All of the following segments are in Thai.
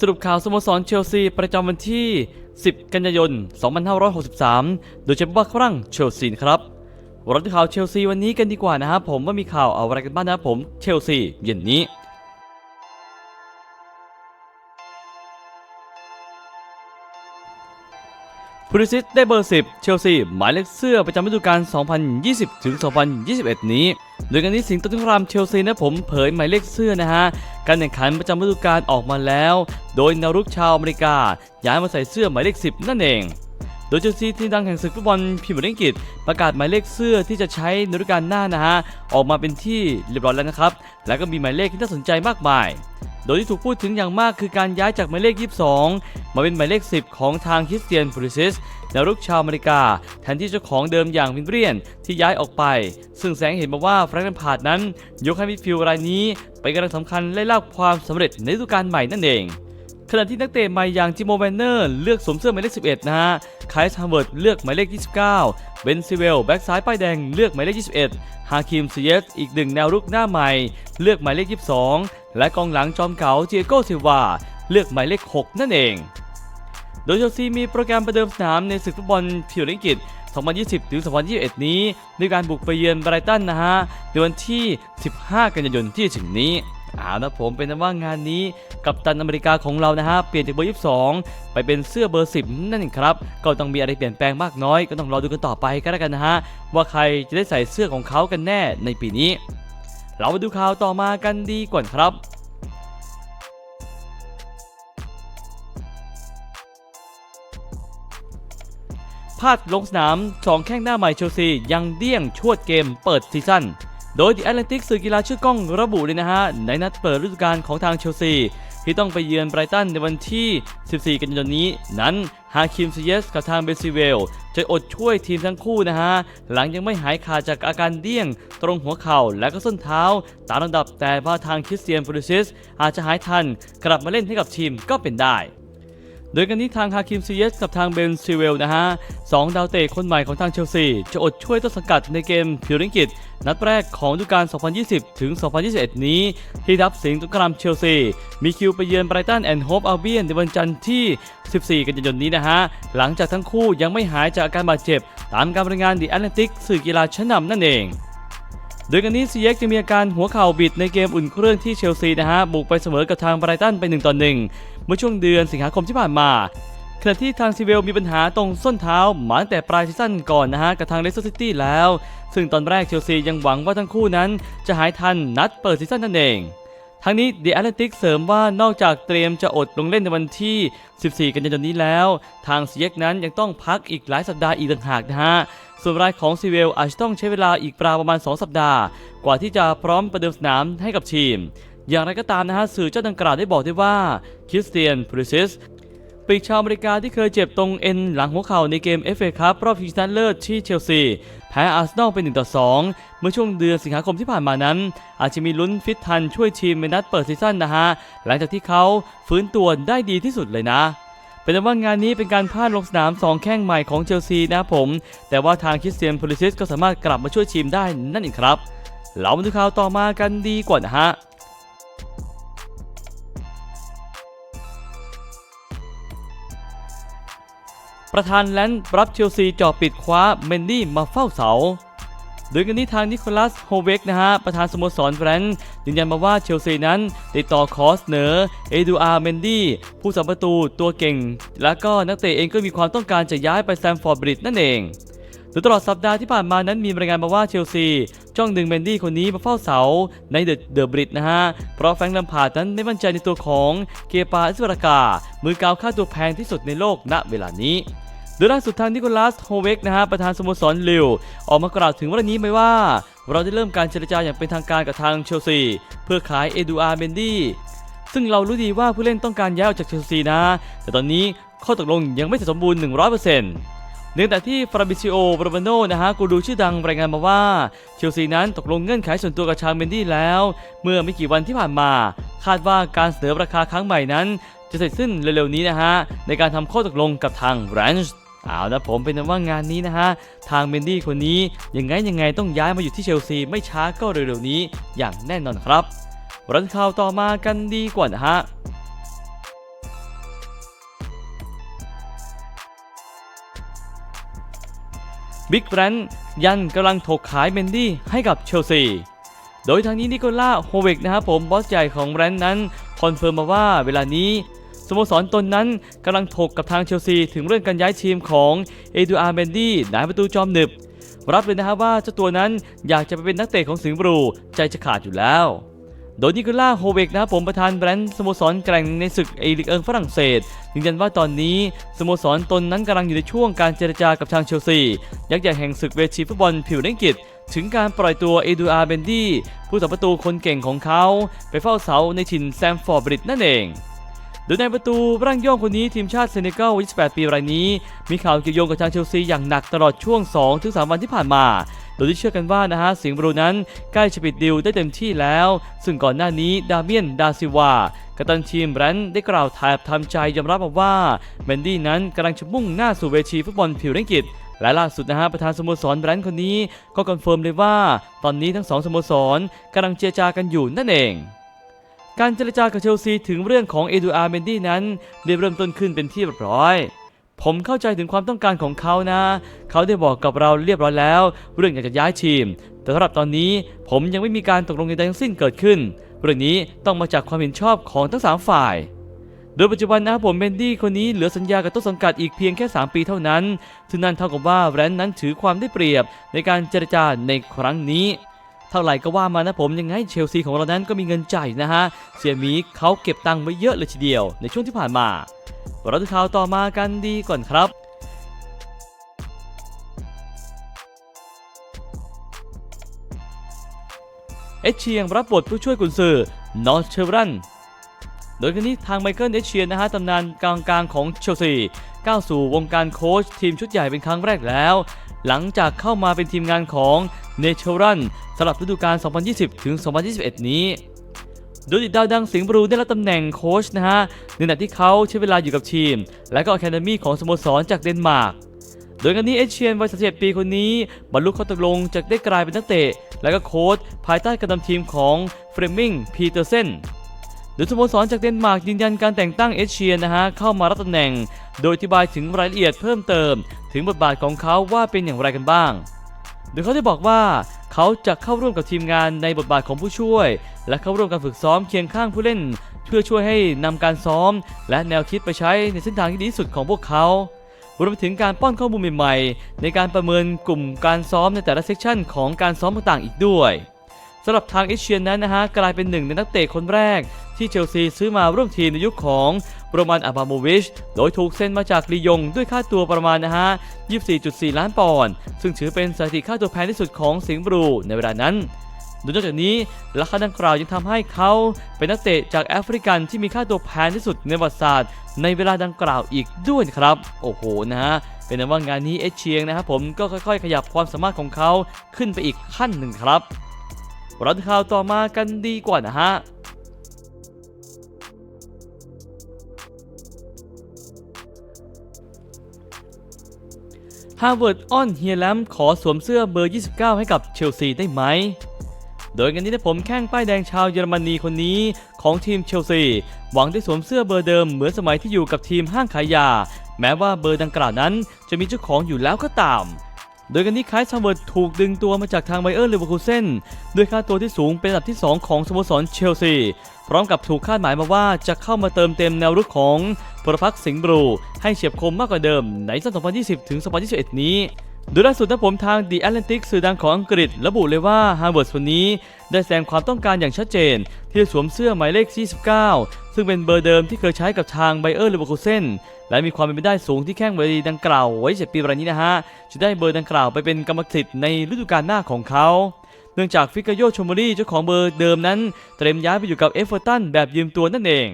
สรุปข่าวสโมสรเชลซีประจำวันที่ 10 กันยายน 2563 โดยเฉพาะครั้งเชลซีครับเราดูข่าวเชลซีวันนี้กันดีกว่านะครับผมว่ามีข่าวอะไรกันบ้างนะครับผมเชลซีเย็นนี้พูลิซิสได้เบอร์ 10 เชลซี หมายเลขเสื้อประจำฤดูกาล 2020 ถึง 2021 นี้ โดยกันนี้สิงห์ตตุนรามเชลซีนะผมเผยหมายเลขเสื้อนะฮะ การแข่งขันประจำฤดูกาลออกมาแล้ว โดยนารุกชาวอเมริกา ย้ายมาใส่เสื้อหมายเลข 10 นั่นเอง โดยเจ้าซีที่ดังแห่งศึกฟุตบอลพรีเมียร์อังกฤษ ประกาศหมายเลขเสื้อที่จะใช้ในฤดูกาลหน้านะฮะ ออกมาเป็นที่เรียบร้อยแล้วนะครับ แล้วก็มีหมายเลขที่น่าสนใจมากมาย โดยที่ถูกพูดถึงอย่างมากคือการย้ายจากหมายเลข 22 มาเป็นหมายเลข 10 ของทางคริสเตียนพูลิซิสแนวรุกชาวอเมริกา แทนที่เจ้าของเดิมอย่างวินเรียนที่ย้ายออกไป ซึ่งแสงเห็นมาว่าแฟรงค์พาดนั้น ยกให้มิดฟิลด์รายนี้เป็นกำลังสำคัญและเล่าความสำเร็จในฤดูกาลใหม่นั่นเองขณะที่นักเตะใหม่อย่างจิโมแวนเนอร์เลือกสวมเสื้อหมายเลข 11 นะฮะไคลส์ฮาร์เวิร์ดเลือกหมายเลข 29 เบนซิเวล แบ็กซ้ายป้ายแดงเลือกหมายเลข 21 ฮาคิมซีเยสอีกหนึ่งแนวรุกหน้าใหม่ เลือกหมายเลข 22และกองหลังจอมเก่าเจโกซิวาเลือกหมายเลข 6 นั่นเอง โดยเชลซีมีโปรแกรมประเดิมสนามในศึกฟุตบอลพรีเมียร์ลีกอังกฤษ2020 ถึง 2021 นี้ด้วยการบุกไปเยือนไบรตันนะฮะในวันที่ 15 กันยายนที่ถึงนี้เอานะผมเป็นนว่างานนี้กัปตันอเมริกาของเรานะฮะ เปลี่ยนจากเบอร์ 22 ไปเป็นเสื้อเบอร์ 10 นั่นเองครับ ก็ต้องมีอะไรเปลี่ยนแปลงมากน้อย ก็ต้องรอดูกันต่อไปก็แล้วกันนะฮะ ว่าใครจะได้ใส่เสื้อของเขากันแน่ในปีนี้ เรามาดูข่าวต่อมากันดีกว่าครับพลาดลงสนามสองแข้งหน้าใหม่เชลซี ยังเดี้ยงชวดเกมเปิดซีซั่น โดย The Atlantic สื่อกีฬาชื่อกล้องระบุเลยนะฮะ ในนัดเปิดฤดูกาลของทางเชลซี ที่ต้องไปเยือนไบรตันในวันที่ 14 กันยายนนี้ นั้นฮาคิมซีเยสกับทางเบซิเวล จะอดช่วยทีมทั้งคู่นะฮะ หลังยังไม่หายขาดจากอาการเดี้ยง ตรงหัวเข่าและก็ส้นเท้า ตามลำดับแต่ว่าทางคริสเตียนฟูริซิสอาจจะหายทัน กลับมาเล่นให้กับทีมก็เป็นได้ โดยกันนี้ทางฮาคิมซีเยสกับทางเบนซิเวลนะฮะสองดาวเตะคนใหม่ของทางเชลซี จะอดช่วยต้นสังกัดในเกมพิวริงกิตนัดแรกของฤดูกาล 2020 ถึง 2021 นี้ ที่ทับสิงห์ตุกรามเชลซี มีคิวไปเยือนไบรตันแอนด์โฮปอัลเบียนในวันจันทร์ที่ 14 กันยายนนี้นะฮะ หลังจากทั้งคู่ยังไม่หายจากอาการบาดเจ็บ ตามการรายงานดีแอตแลนติกสื่อกีฬาชั้นนำนั่นเอง โดยกันนี้ซีเอ็กจะมีอาการหัวเข่าบิดในเกมอุ่นเครื่องที่เชลซีนะฮะบุกไปเสมอกับทางไบรตันไป1ต่อ1เมื่อช่วงเดือนสิงหาคมที่ผ่านมาขณะที่ทางซีเวลมีปัญหาตรงส้นเท้ามาตั้งแต่ปลายซีซั่นก่อนนะฮะกับทางเลสเตอร์ซิตี้แล้ว ซึ่งตอนแรกเชลซียังหวังว่าทั้งคู่นั้นจะหายทันนัดเปิดซีซั่นนั่นเองทั้งนี้ The Atlantic เสริมว่านอกจากเตรียมจะอดลงเล่นในวันที่ 14 กันยายนนี้แล้ว ทางซีเอ็กนั้นยังต้องพักอีกหลายสัปดาห์อีกต่างหากนะฮะ ส่วนรายของซีเวลอาจจะต้องใช้เวลาอีกราวประมาณ 2 สัปดาห์ กว่าที่จะพร้อมประเดิมสนามให้กับทีม อย่างไรก็ตามนะฮะสื่อเจ้าดังกล่าวได้บอกได้ว่าคริสเตียนพูลิซิสปีกชาวอเมริกาที่เคยเจ็บตรงเอ็นหลังหัวเข่าในเกม FA คัพรอบชิงชนะเลิศที่เชลซี แพ้อาร์เซนอลเป็น1ต่อ2 เมื่อช่วงเดือนสิงหาคมที่ผ่านมานั้น อาจจะมีลุ้นฟิตทันช่วยทีมในนัดเปิดซีซั่นนะฮะ หลังจากที่เขาฟื้นตัวได้ดีที่สุดเลยนะ เป็นว่างานนี้เป็นการพลาดลงสนาม 2 แข้งใหม่ของเชลซีนะผม แต่ว่าทางคริสเตียนโพลิซิสก็สามารถกลับมาช่วยทีมได้นั่นเองครับ เรามาดูข่าวต่อมากันดีกว่านะฮะประธานแลนด์รับเชลซีจ่อปิดคว้าเมนดี้มาเฝ้าเสาโดยกันนี้ทางนิโคลัสโฮเวกนะฮะ ประธานสโมสรแฟรงค์ ยืนยันมาว่าเชลซีนั้นติดต่อขอเสนอเอดูอาร์เมนดี้ผู้สัมประตูตัวเก่ง และก็นักเตะเองก็มีความต้องการจะย้ายไปแซมฟอร์ดบริดนั่นเองโดยตลอดสัปดาห์ที่ผ่านมานั้นมีรายงานมาว่าเชลซีจ้องดึงเมนดี้คนนี้มาเฝ้าเสาในเดอะเดอะบริดนะฮะ เพราะแฟงลัมพาดนั้นไม่มั่นใจในตัวของเกปาอิสวรากา มือกาวค่าตัวแพงที่สุดในโลกณเวลานี้ โดยล่าสุดทางนิโคลัสโฮเวกนะฮะประธานสโมสรลิวออกมากล่าวถึงเรื่องนี้ไหมว่า เราได้เริ่มการเจรจาอย่างเป็นทางการกับทางเชลซีเพื่อขายเอดูอาร์เบนดี้ซึ่งเรารู้ดีว่าผู้เล่นต้องการย้ายออกจากเชลซีนะ แต่ตอนนี้ข้อตกลงยังไม่สร็จสมบูรณ์ 100%เนื่องจากที่ฟราบิซิโอโรบาโนนะฮะกูรูชื่อดังรายงานมาว่าเชลซีนั้นตกลงเงื่อนไขส่วนตัวกับชางเบนดี้แล้ว เมื่อไม่กี่วันที่ผ่านมา คาดว่าการเสนอราคาครั้งใหม่นั้น จะเสร็จสิ้นเร็วๆนี้นะฮะ ในการทำข้อตกลงกับทางแรนช์ เอาละผมเป็นว่างานนี้นะฮะ ทางเมนดี้คนนี้ยังไงยังไงต้องย้ายมาอยู่ที่เชลซีไม่ช้าก็เร็วๆนี้อย่างแน่นอนครับรันข่าวต่อมากันดีกว่านะฮะบิ๊กแบรนด์ยันกำลังถกขายเมนดี้ให้กับเชลซี โดยทางนี้นิโคล่าโฮเวกนะครับผมบอสใหญ่ของแบรนด์นั้น คอนเฟิร์มมาว่าเวลานี้ สโมสรตนนั้นกำลังถกกับทางเชลซี ถึงเรื่องการย้ายทีมของเอดูอาร์เบนดี้นายประตูจอมหนึบ รับเลยนะครับว่าเจ้าตัวนั้นอยากจะไปเป็นนักเตะของสิงห์บรูใจจะขาดอยู่แล้ว โดยนิโคล่าโฮเวกนะครับผมประธานแบรนด์สโมสรแกร่งในศึกเอลิกเอิงฝรั่งเศสยืนยันว่าตอนนี้สโมสรตนนั้นกำลังอยู่ในช่วงการเจรจากับทางเชลซียักษ์ใหญ่แห่งศึกเวทีฟุตบอลผิวเล่นกิจถึงการปล่อยตัวเอดูอาร์เบนดี้ผู้สับประตูคนเก่งของเขา ไปเฝ้าเสาในถิ่นแซมฟอร์ดบริดจ์นั่นเอง โดยในประตูร่างย่องคนนี้ทีมชาติเซเนกัลวัย28 ปีรายนี้ มีข่าวเกี่ยวโยงกับทางเชลซีอย่างหนักตลอดช่วง 2-3 วันที่ผ่านมา โดยที่เชื่อกันว่านะฮะสิงห์บรูนั้นใกล้จะปิดดิวได้เต็มที่แล้ว ซึ่งก่อนหน้านี้ดาเมียนดาซิวากัปตันทีมแบรนด์ได้กล่าวแทบทำใจยอมรับบอกว่าเมนดี้นั้นกำลังจะมุ่งหน้าสู่เวทีฟุตบอลผิวเล่นกิจและล่าสุดนะฮะประธานสโมสรแบรนด์คนนี้ก็คอนเฟิร์มเลยว่า ตอนนี้ทั้งสองสโมสรกำลังเจรจากันอยู่นั่นเอง การเจรจากับเชลซีถึงเรื่องของเอดูอาร์เมนดี้นั้นได้เริ่มต้นขึ้นเป็นที่เรียบร้อย ผมเข้าใจถึงความต้องการของเขานะ เขาได้บอกกับเราเรียบร้อยแล้ว เรื่องอยากจะย้ายทีม แต่สำหรับตอนนี้ผมยังไม่มีการตกลงใดๆทั้งสิ้นเกิดขึ้น เรื่องนี้ต้องมาจากความเห็นชอบของทั้ง 3 ฝ่าย โดยปัจจุบันนะผมเมนดี้คนนี้เหลือสัญญากับต้นสังกัดอีกเพียงแค่ 3 ปีเท่านั้นซึ่งนั่นเท่ากับว่าแรนด์นั้นถือความได้เปรียบในการเจรจาในครั้งนี้ เท่าไหร่ก็ว่ามานะผมยังไงเชลซีของเรานั้นก็มีเงินจ่ายนะฮะเสียมีเขาเก็บตังค์ไว้เยอะเลยทีเดียว ในช่วงที่ผ่านมาเราดูข่าวต่อมากันดีก่อนครับเอชเชียงรับบทผู้ช่วยกุนซือนอร์เชอรันโดยครั้นี้ทางไมเคิลเอชเชียนนะฮะตำนานกลางกลางของเชลซีก้าวสู่วงการโค้ชทีมชุดใหญ่เป็นครั้งแรกแล้ว หลังจากเข้ามาเป็นทีมงานของเนเชอรันสำหรับฤดูกาล 2020 ถึง 2021 นี้โดยติดดาวดังสิงห์บรูได้รับตำแหน่งโค้ชนะฮะในขณะที่เขาใช้เวลาอยู่กับทีม และก็อะคาเดมี่ของสโมสรจากเดนมาร์กโดยกันนี้เอเชียนวัย31ปีคนนี้บรรลุข้อตกลงจากได้กลายเป็นนักเตะ และก็โค้ชภายใต้การนำทีมของเฟรมิงพีเตอร์เซน โดยสโมสรจากเดนมาร์กยืนยันการแต่งตั้งเอเชียนนะฮะเข้ามารับตำแหน่ง โดยอธิบายถึงรายละเอียดเพิ่มเติม ถึงบทบาทของเขาว่าเป็นอย่างไรกันบ้าง โดยเขาได้บอกว่าเขาจะเข้าร่วมกับทีมงานในบทบาทของผู้ช่วย และเข้าร่วมการฝึกซ้อมเคียงข้างผู้เล่น เพื่อช่วยให้นำการซ้อม และแนวคิดไปใช้ในเส้นทางที่ดีที่สุดของพวกเขารวมไปถึงการป้อนข้อมูลใหม่ๆ ในการประเมินกลุ่มการซ้อมในแต่ละเซกชันของการซ้อมต่างๆ อีกด้วยสำหรับทางเอเชียนนั้นนะฮะกลายเป็นหนึ่งในนักเตะคนแรก ที่เชลซีซื้อมาร่วมทีมในยุคของโรมันอาบาโมวิช โดยถูกเซ็นมาจากลียงด้วยค่าตัวประมาณนะฮะ 24.4 ล้านปอนด์ ซึ่งถือเป็นสถิติค่าตัวแพงที่สุดของสิงห์บรูในเวลานั้นโดยนอกจากนี้ราคาดังกล่าวยังทำให้เขาเป็นนักเตะจากแอฟริกันที่มีค่าตัวแพงที่สุดในประวัติศาสตร์ ในเวลาดังกล่าวอีกด้วยครับ โอ้โหนะฮะเป็นนั้นว่างานนี้เอเชียงนะครับผมก็ค่อยๆ ขยับความสามารถของเขาขึ้นไปอีกขั้นหนึ่งครับราดูข่าวต่อมากันดีกว่านะฮะ ฮาร์วาร์ดอ้อนเฮียแลมขอสวมเสื้อเบอร์ 29 ให้กับเชลซีได้ไหม โดยกันนี้นะผมแข้งป้ายแดงชาวเยอรมนีคนนี้ของทีมเชลซี หวังได้สวมเสื้อเบอร์เดิมเหมือนสมัยที่อยู่กับทีมห้างขายยา แม้ว่าเบอร์ดังกล่าวนั้นจะมีเจ้าของอยู่แล้วก็ตาม โดยกันนี้คล้ายซาเวิร์ดถูกดึงตัวมาจากทางไบเออร์เลเวอร์คูเซนด้วยค่าตัวที่สูงเป็นอันดับที่ 2 ของสโมสรเชลซี พร้อมกับถูกคาดหมายมาว่าจะเข้ามาเติมเต็มแนวรุกของประพักสิงห์บรู ให้เฉียบคมมากกว่าเดิมในซีซั่น2020 ถึง 2021 นี้ โดยล่าสุดนะผมทาง The Atlantic สื่อดังของอังกฤษ ระบุเลยว่าฮาร์วาร์ดคนนี้ได้แสดงความต้องการอย่างชัดเจน ที่จะสวมเสื้อหมายเลข49ซึ่งเป็นเบอร์เดิมที่เคยใช้กับทางไบเออร์เลเวอร์คูเซนและมีความเป็นไปได้สูงที่แข้งวัยดังกล่าวไว้7ปีรายนี้นะฮะ จะได้เบอร์ดังกล่าวไปเป็นกรรมสิทธิ์ในฤดูกาลหน้าของเขาเนื่องจากฟิกาโยชมอรี่เจ้าของเบอร์เดิมนั้น เตรียมย้ายไปอยู่กับเอฟเวอร์ตันแบบยืมตัวนั่นเอง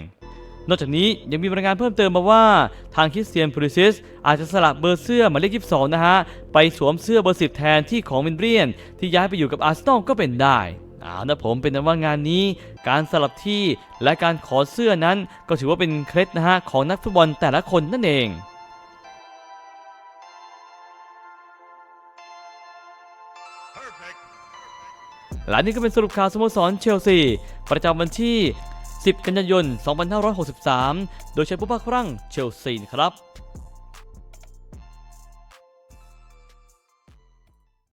นอกจากนี้ยังมีรายงานเพิ่มเติมมาว่าทางคริสเตียนพูริซิสอาจจะสลับเบอร์เสื้อหมายเลข22 นะฮะ ไปสวมเสื้อเบอร์ 10 แทนที่ของวินเบียน ที่ย้ายไปอยู่กับอาร์เซนอลก็เป็นได้เอานะผมเป็นนั้นว่างานนี้ การสลับที่และการขอเสื้อนั้นก็ถือว่าเป็นเคล็ดนะฮะของนักฟุตบอลแต่ละคนนั่นเองและนี่ก็เป็นสรุปข่าวสโมสรเชลซี ประจำวันที่ 10 กันยายน 2563 โดยใช้ผู้พักครั่งเชลซีนะครับ